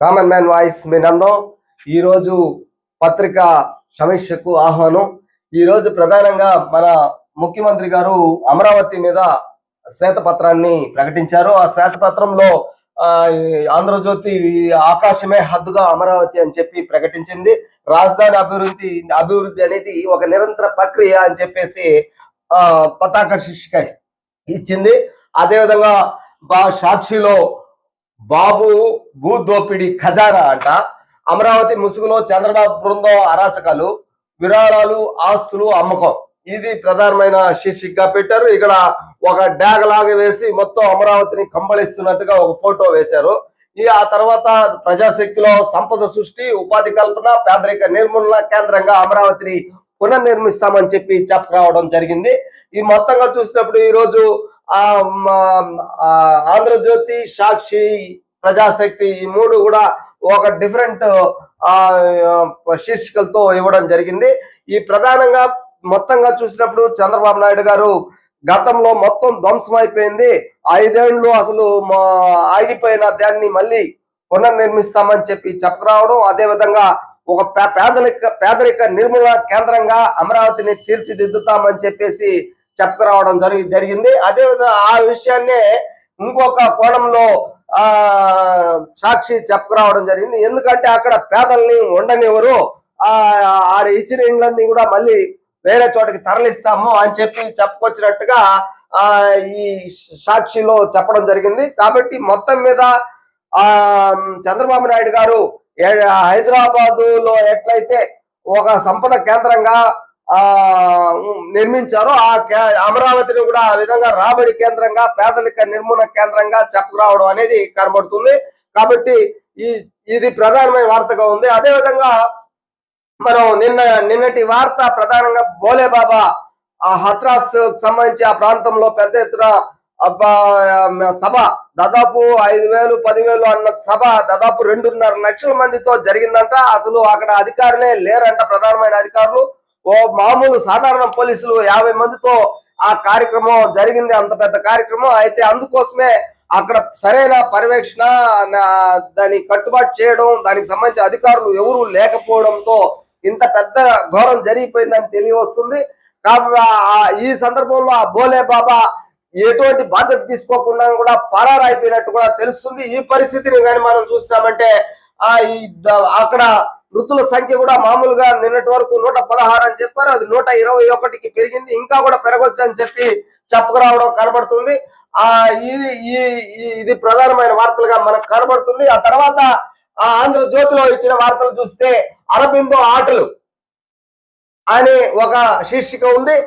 Common man voice మీ నన్ను ఈరోజు పత్రిక సమీక్షకు ఆహ్వానం. ఈరోజు ప్రధానంగా మన ముఖ్యమంత్రి గారు అమరావతి మీద శ్వేతపత్రాన్ని ప్రకటించారు. ఆ శ్వేతపత్రంలో ఆంధ్రజ్యోతి ఆకాశమే హద్దుగా అమరావతి అని చెప్పి ప్రకటించింది. రాజధాని అభివృద్ధి అభివృద్ధి అనేది ఒక నిరంతర ప్రక్రియ అని చెప్పేసి ఆ పతాక శీర్షిక ఇచ్చింది. అదేవిధంగా బా సాక్షిలో బాబు భూదోపిడి ఖజానా అంట. అమరావతి ముసుగులో చంద్రబాబు బృందం అరాచకాలు విరాళాలు ఆస్తులు అమ్మకం. ఇది ప్రధానమైన శీర్షికగా పెట్టారు. ఇక్కడ ఒక డ్యాగ్ లాగా వేసి మొత్తం అమరావతిని కంబళిస్తున్నట్టుగా ఒక ఫోటో వేశారు. ఈ ఆ తర్వాత ప్రజాశక్తిలో సంపద సృష్టి ఉపాధి కల్పన పేదరిక నిర్మూలన కేంద్రంగా అమరావతిని పునర్నిర్మిస్తామని చెప్పి చెప్పరావడం జరిగింది. ఈ మొత్తంగా చూసినప్పుడు ఈ రోజు ఆంధ్రజ్యోతి సాక్షి ప్రజాశక్తి ఈ మూడు కూడా ఒక డిఫరెంట్ ఆ శీర్షికలతో ఇవ్వడం జరిగింది. ఈ ప్రధానంగా మొత్తంగా చూసినప్పుడు చంద్రబాబు నాయుడు గారు గతంలో మొత్తం ధ్వంసం అయిపోయింది ఐదేళ్ళు అసలు మా ఆగిపోయిన దాన్ని మళ్ళీ పునర్నిర్మిస్తామని చెప్పి చెప్పరావడం అదే విధంగా ఒక పే- పేదరిక పేదరిక నిర్మూలన కేంద్రంగా అమరావతిని తీర్చిదిద్దుతామని చెప్పేసి చెప్పుకురావడం జరిగి జరిగింది. అదేవిధంగా ఆ విషయాన్నే ఇంకొక కోణంలో ఆ సాక్షి చెప్పుకురావడం జరిగింది. ఎందుకంటే అక్కడ పేదల్ని ఉండనివ్వరు. ఆ ఆడ ఇచ్చిన ఇండ్లన్నీ కూడా మళ్ళీ వేరే చోటకి తరలిస్తాము అని చెప్పి చెప్పుకొచ్చినట్టుగా ఆ ఈ సాక్షిలో చెప్పడం జరిగింది. కాబట్టి మొత్తం మీద ఆ చంద్రబాబు నాయుడు గారు హైదరాబాదులో ఎట్లయితే ఒక సంపద కేంద్రంగా నిర్మించారో ఆ కే- అమరావతిని కూడా ఆ విధంగా రాబడి కేంద్రంగా పేదలిక నిర్మూలన కేంద్రంగా చెప్పుకురావడం అనేది కనబడుతుంది. కాబట్టి ఈ ఇది ప్రధానమైన వార్తగా ఉంది. అదే విధంగా మనం నిన్న నిన్నటి వార్త ప్రధానంగా బోలే బాబా ఆ హత్రాస్ సంబంధించి ఆ ప్రాంతంలో పెద్ద ఎత్తున సభ దాదాపు ఐదు వేలు పదివేలు అన్న సభ దాదాపు రెండున్నర లక్షల మందితో జరిగిందంట. అసలు అక్కడ అధికారులే లేరంట ప్రధానమైన అధికారులు. ఓ మామూలు సాధారణ పోలీసులు యాభై మందితో ఆ కార్యక్రమం జరిగింది అంత పెద్ద కార్యక్రమం. అయితే అందుకోసమే అక్కడ సరైన పర్యవేక్షణ దాన్ని కట్టుబాటు చేయడం దానికి సంబంధించి అధికారులు ఎవరు లేకపోవడంతో ఇంత పెద్ద ఘోరం జరిగిపోయిందని తెలియవస్తుంది. కాబట్టి ఈ సందర్భంలో ఆ బోలే బాబా ఎటువంటి బాధ్యత తీసుకోకుండా కూడా పరారైపోయినట్టు కూడా తెలుస్తుంది. ఈ పరిస్థితిని కానీ మనం చూసినామంటే ఆ ఈ అక్కడ మృతుల సంఖ్య కూడా మామూలుగా నిన్నటి వరకు నూట పదహారు అని చెప్పారు. అది నూట ఇరవై ఒకటికి పెరిగింది. ఇంకా కూడా పెరగొచ్చు అని చెప్పి చెప్పుకురావడం కనబడుతుంది. ఆ ఇది ఈ ఈ- ఇది ప్రధానమైన వార్తలుగా మనకు కనబడుతుంది. ఆ తర్వాత ఆ ఆంధ్రజ్యోతిలో ఇచ్చిన వార్తలు చూస్తే అరబిందో ఆటలు అనే ఒక శీర్షిక ఉంది.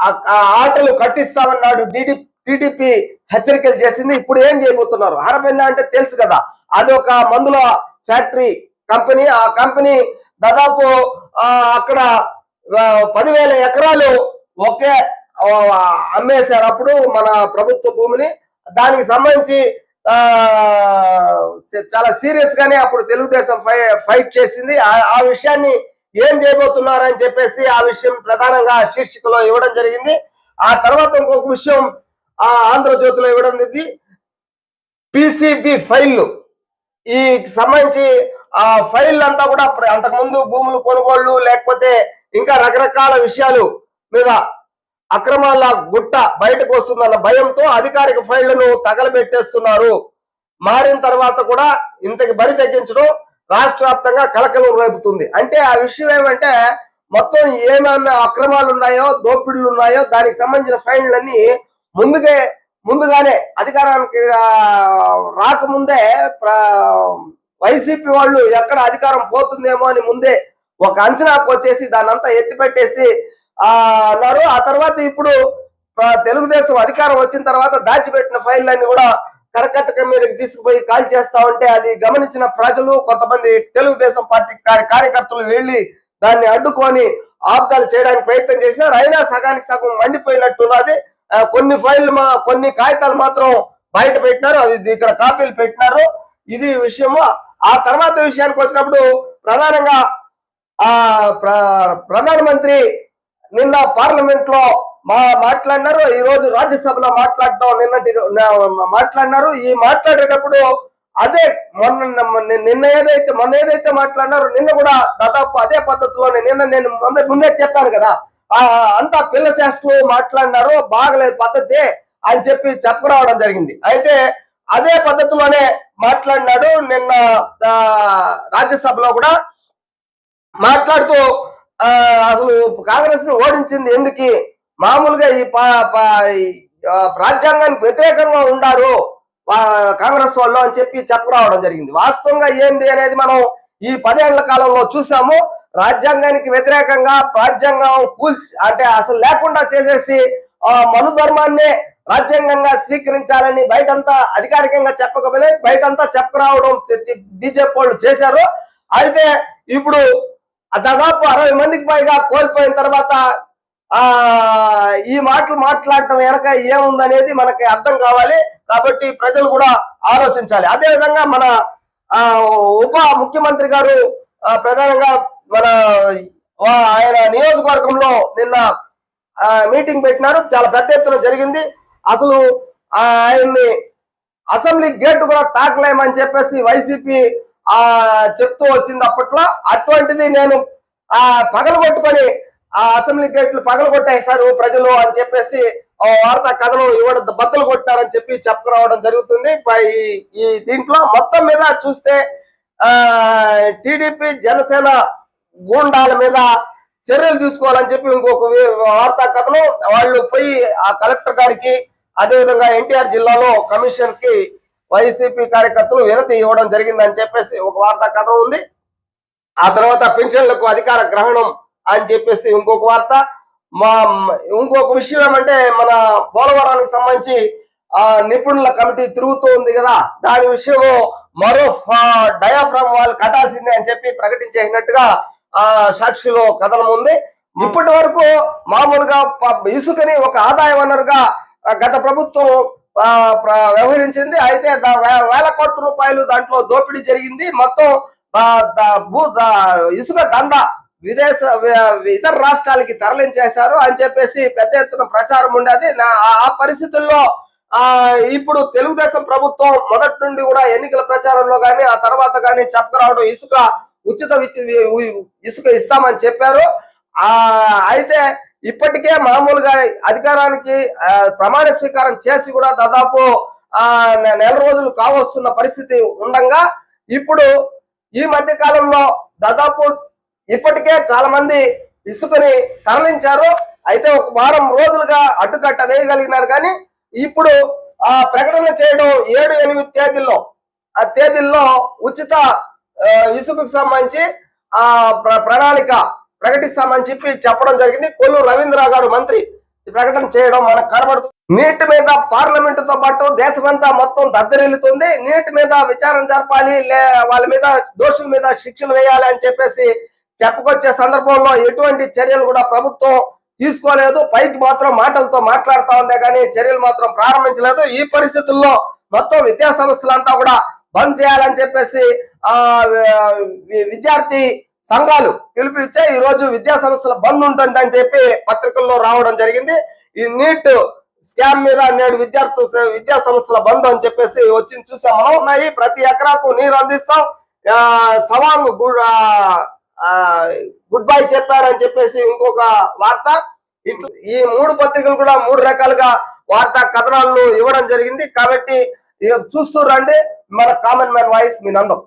ఆ- ఆటలు కట్టిస్తామన్నాడు డిడి టీడీపీ హెచ్చరికలు చేసింది. ఇప్పుడు ఏం చేయబోతున్నారు? అరబింద అంటే తెలుసు కదా. అది ఒక మందుల ఫ్యాక్టరీ కంపెనీ ఆ కంపెనీ దాదాపు అక్కడ పదివేల ఎకరాలు ఒకే అమ్మేశారప్పుడు అమ్మేశారు. అప్పుడు మన ప్రభుత్వ భూమిని దానికి సంబంధించి చాలా సీరియస్ గానే అప్పుడు తెలుగుదేశం ఫై ఫైట్ చేసింది. ఆ- ఆ విషయాన్ని ఏం చేయబోతున్నారని చెప్పేసి ఆ విషయం ప్రధానంగా శీర్షికలో ఇవ్వడం జరిగింది. ఆ తర్వాత ఇంకొక విషయం ఆ ఆంధ్రజ్యోతిలో ఇవ్వడం జరిగింది. పిసిబి ఫైల్ ఈ సంబంధించి ఆ ఫైల్ అంతా కూడా అంతకుముందు భూములు కొనుగోళ్ళు లేకపోతే ఇంకా రకరకాల విషయాలు మీద అక్రమాల గుట్ట బయటకు వస్తుందన్న భయంతో అధికారిక ఫైళ్ళను తగలబెట్టేస్తున్నారు. మారిన తర్వాత కూడా ఇంతకి బరి తగ్గించడం రాష్ట్ర వ్యాప్తంగా కలకలం రేపుతుంది. అంటే ఆ విషయం ఏమంటే మొత్తం ఏమైనా అక్రమాలు ఉన్నాయో దోపిడీలు ఉన్నాయో దానికి సంబంధించిన ఫైళ్ళన్నీ ముందుగా ముందుగానే అధికారానికి రాకముందే వైసీపీ వాళ్ళు ఎక్కడ అధికారం పోతుందేమో అని ముందే ఒక అంచనాకు వచ్చేసి దాన్ని అంతా ఎత్తిపెట్టేసి ఆ అన్నారు. ఆ తర్వాత ఇప్పుడు తెలుగుదేశం అధికారం వచ్చిన తర్వాత దాచిపెట్టిన ఫైళ్ళన్ని కూడా కరకట్టక మీదకి తీసుకుపోయి కాల్ చేస్తా ఉంటే అది గమనించిన ప్రజలు కొంతమంది తెలుగుదేశం పార్టీ కార్యకర్తలు వెళ్ళి దాన్ని అడ్డుకొని ఆపుదాలు చేయడానికి ప్రయత్నం చేసినారు. అయినా సగానికి సగం మండిపోయినట్టున్నది. కొన్ని ఫైళ్ళు మా కొన్ని కాగితాలు మాత్రం బయట పెట్టినారు. అది ఇక్కడ కాపీలు పెట్టినారు. ఇది విషయము ఆ తర్వాత విషయానికి వచ్చినప్పుడు ప్రధానంగా ఆ ప్ర- ప్రధానమంత్రి నిన్న పార్లమెంట్లో మా మాట్లాడినారు. ఈ రోజు రాజ్యసభలో మాట్లాడటం నిన్నటి మాట్లాడినారు. ఈ మాట్లాడేటప్పుడు అదే మొన్న నిన్న ఏదైతే మొన్న ఏదైతే మాట్లాడినారో నిన్న కూడా దాదాపు అదే పద్ధతిలోనే నిన్న నేను ముందే ముందే చెప్పాను కదా. ఆ అంతా పిల్ల శాస్త్రులు మాట్లాడినారు బాగలేదు పద్ధతి అని చెప్పి చెప్పరావడం జరిగింది. అయితే అదే పద్ధతిలోనే మాట్లాడినాడు. నిన్న రాజ్యసభలో కూడా మాట్లాడుతూ అసలు కాంగ్రెస్ను ఓడించింది ఎందుకు? మామూలుగా ఈ పా- పా- ఈ, రాజ్యాంగానికి వ్యతిరేకంగా ఉండారు కాంగ్రెస్ వాళ్ళు అని చెప్పి చెప్పరావడం జరిగింది. వాస్తవంగా ఏంది అనేది మనం ఈ పదేళ్ళ కాలంలో చూసాము. రాజ్యాంగానికి వ్యతిరేకంగా రాజ్యాంగం కూల్చి అంటే అసలు లేకుండా చేసేసి ఆ రాజ్యాంగంగా స్వీకరించాలని బయటంతా అధికారికంగా చెప్పకపోయినా బయటంతా చెప్పరావడం బీజేపీ వాళ్ళు చేశారు. అయితే ఇప్పుడు దాదాపు అరవై మందికి పైగా కోల్పోయిన తర్వాత ఆ ఈ మాటలు మాట్లాడటం వెనక ఏముందనేది మనకి అర్థం కావాలి. కాబట్టి ప్రజలు కూడా ఆలోచించాలి. అదే విధంగా మన ఆ ఉప ముఖ్యమంత్రి గారు ప్రధానంగా మన ఆయన నియోజకవర్గంలో నిన్న మీటింగ్ పెట్టినారు. చాలా పెద్ద ఎత్తున జరిగింది. అసలు ఆయన్ని అసెంబ్లీ గేట్ కూడా తాకలేమని చెప్పేసి వైసీపీ ఆ చెప్తూ వచ్చింది అప్పట్లో. అటువంటిది నేను ఆ పగలగొట్టుకొని ఆ అసెంబ్లీ గేట్లు పగలగొట్టేశారు ప్రజలు అని చెప్పేసి ఆ వార్తా కథను ఇవ్వడం బద్దలు కొట్టారని చెప్పి చెప్పుకురావడం జరుగుతుంది. పై- ఈ దీంట్లో మొత్తం మీద చూస్తే ఆ టీడీపీ జనసేన గూండాల మీద చర్యలు తీసుకోవాలని చెప్పి ఇంకొక వార్తా కథను వాళ్ళు పోయి ఆ కలెక్టర్ గారికి అదేవిధంగా ఎన్టీఆర్ జిల్లాలో కమిషన్కి వైసీపీ కార్యకర్తలు వినతి ఇవ్వడం జరిగిందని చెప్పేసి ఒక వార్తా కథ ఉంది. ఆ తర్వాత పెన్షన్లకు అధికార గ్రహణం అని చెప్పేసి ఇంకొక వార్త. మా ఇంకొక విషయం ఏమంటే మన పోలవరానికి సంబంధించి ఆ నిపుణుల కమిటీ తిరుగుతూ ఉంది కదా. దాని విషయము మరో డయాఫ్రామ్ వాళ్ళు కట్టాల్సిందే అని చెప్పి ప్రకటించేసినట్టుగా ఆ సాక్షిలో కథనం ఉంది. ఇప్పటి వరకు మామూలుగా ఇసుకని ఒక ఆదాయ వనరుగా గత ప్రభుత్వం వ్యవహరించింది. అయితే దా- వేల కోట్ల రూపాయలు దాంట్లో దోపిడీ జరిగింది. మొత్తం భూ ఇసుక దందా విదేశ ఇతర రాష్ట్రాలకి తరలించేశారు అని చెప్పేసి పెద్ద ఎత్తున ప్రచారం ఉండేది. నా- ఆ- పరిస్థితుల్లో ఆ ఇప్పుడు తెలుగుదేశం ప్రభుత్వం మొదటి నుండి కూడా ఎన్నికల ప్రచారంలో గాని ఆ తర్వాత గాని చెప్పరావడం ఇసుక ఉచిత ఇసుక ఇస్తామని చెప్పారు. ఆ అయితే ఇప్పటికే మామూలుగా అధికారానికి ప్రమాణ స్వీకారం చేసి కూడా దాదాపు ఆ నె- నెల రోజులు కావస్తున్న పరిస్థితి ఉండగా ఇప్పుడు ఈ మధ్య కాలంలో దాదాపు ఇప్పటికే చాలా మంది ఇసుకని తరలించారు. అయితే ఒక వారం రోజులుగా అడ్డుకట్ట వేయగలిగినారు కానీ ఇప్పుడు ఆ ప్రకటన చేయడం ఏడు ఎనిమిది తేదీల్లో ఆ తేదీల్లో ఉచిత ఇసుకకు సంబంధించి ఆ ప్ర- ప్రణాళిక ప్రకటిస్తామని చెప్పి చెప్పడం జరిగింది. కొల్లు రవీంద్ర గారు మంత్రి. ప్రకటన చేయడం మనకు కనబడుతుంది నీటి మీద పార్లమెంట్తో పాటు దేశమంతా మొత్తం దద్దరిల్లుతుంది. నీటి మీద విచారణ జరపాలి. లే వాళ్ళ మీద దోషుల మీద శిక్షలు వేయాలి అని చెప్పేసి చెప్పుకొచ్చే సందర్భంలో ఎటువంటి చర్యలు కూడా ప్రభుత్వం తీసుకోలేదు. పైకి మాత్రం మాటలతో మాట్లాడుతా ఉందే కానీ చర్యలు మాత్రం ప్రారంభించలేదు. ఈ పరిస్థితుల్లో మొత్తం విద్యా సంస్థలంతా కూడా బంద్ చేయాలని చెప్పేసి ఆ విద్యార్థి సంఘాలు పిలుపు ఇచ్చే ఈ రోజు విద్యా సంస్థల బంద్ ఉంటుందని చెప్పి పత్రికల్లో రావడం జరిగింది. ఈ నీట్ స్కామ్ మీద నేడు విద్యార్థు విద్యా సంస్థల బంద్ అని చెప్పేసి వచ్చింది చూసాం మనం. ఉన్నాయి ప్రతి ఎకరాకు నీరు అందిస్తాం. సవాంగ్ గుడ్ గుడ్ బై చెప్పారని చెప్పేసి ఇంకొక వార్త. ఈ మూడు పత్రికలు కూడా మూడు రకాలుగా వార్తా కథనాలను ఇవ్వడం జరిగింది. కాబట్టి చూస్తూ రండి. మన కామన్ మ్యాన్ వాయిస్ మీ నందం.